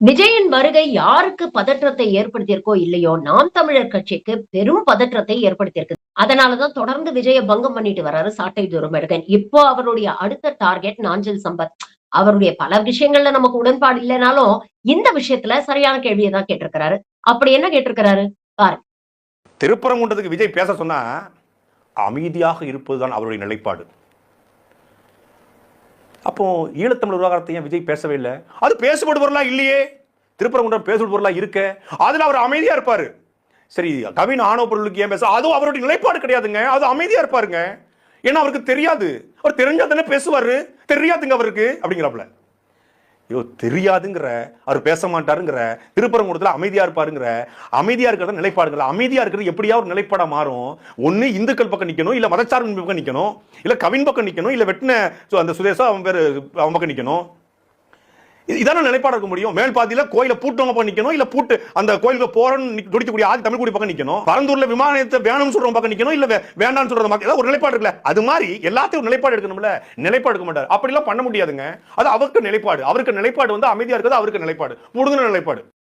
விஜயின் வருகை யாருக்கு பதற்றத்தை ஏற்படுத்தியிருக்கோ இல்லையோ நாம் தமிழர் கட்சிக்கு பெரும் பதற்றத்தை ஏற்படுத்தியிருக்கு. அதனாலதான் தொடர்ந்து விஜய பங்கம் பண்ணிட்டு வர்றாரு சாட்டை துருமெடுகன் இப்போ அவருடைய அடுத்த டார்கெட் நாஞ்சல் சம்பத். அவருடைய பல விஷயங்கள்ல நமக்கு உடன்பாடு இல்லைனாலும் இந்த விஷயத்துல சரியான கேள்வியை தான் கேட்டிருக்கிறாரு. அப்படி என்ன கேட்டிருக்கிறாரு? திருப்பரங்குன்றத்துக்கு விஜய் பேச சொன்னா அமைதியாக இருப்பதுதான் அவருடைய நிலைப்பாடு. அப்போ ஈழத்தமிழ் விவகாரத்தை ஏன் விஜய் பேசவே இல்லை? அது பேசுபடுபொருளா இல்லையே? திருப்பரங்குன்றம் பேசுபடுபொருளா இருக்க? அதுல அவர் அமைதியா இருப்பாரு. சரி கவின் ஆணவ பொருளுக்கு ஏன் பேச அதுவும் அவருடைய நிலைப்பாடு கிடையாதுங்க. அது அமைதியா இருப்பாருங்க. ஏன்னா அவருக்கு தெரியாது. அவர் தெரிஞ்சா தானே பேசுவாரு. தெரியாதுங்க அவருக்கு அப்படிங்கிறப்பல. ஐயோ தெரியாதுங்கிற அவர் பேச மாட்டாருங்கிற திருப்பரங்குடத்தில் அமைதியாக இருப்பாருங்கிற அமைதியாக இருக்கிறத நிலைப்பாடுங்கிற அமைதியாக இருக்கிறது எப்படியா ஒரு நிலைப்பாடாக மாறும்? ஒன்று இந்துக்கள் பக்கம் நிற்கணும் இல்லை மதச்சார்பின் பக்கம் நிற்கணும் இல்லை கவின் பக்கம் நிற்கணும் இல்லை வெட்டின சு- அந்த சுதேசா அவன் பேர் அவன் பக்கம் நிற்கணும் இதான நிலைப்பாடு இருக்க முடியும்? மேல் பாதியில கோயில பூட்டவங்க பக்கம் நிக்கணும் இல்ல பூட்டு அந்த கோயிலுக்கு போறோம்னு துடிக்கக்கூடிய ஆதி தமிழ் குடி பக்கம் நிக்கணும் பரந்தூர்ல விமானத்தை வேணும்னு சொல்றவங்க பக்கம் நிக்கணும் இல்ல வேண்டாம்னு சொல்றது ஏதாவது ஒரு நிலைப்பாடு இருக்குல்ல? அது மாதிரி எல்லாத்தையும் ஒரு நிலைப்பாடு எடுக்கணும்ல? நிலைப்பாடு எடுக்க மாட்டார். அப்படிலாம் பண்ண முடியாதுங்க. அது அவருக்கு நிலைப்பாடு. அவருக்கு நிலைப்பாடு வந்து அமைதியா இருக்கிறது அவருக்கு நிலைப்பாடு. முடுங்கின நிலைப்பாடு.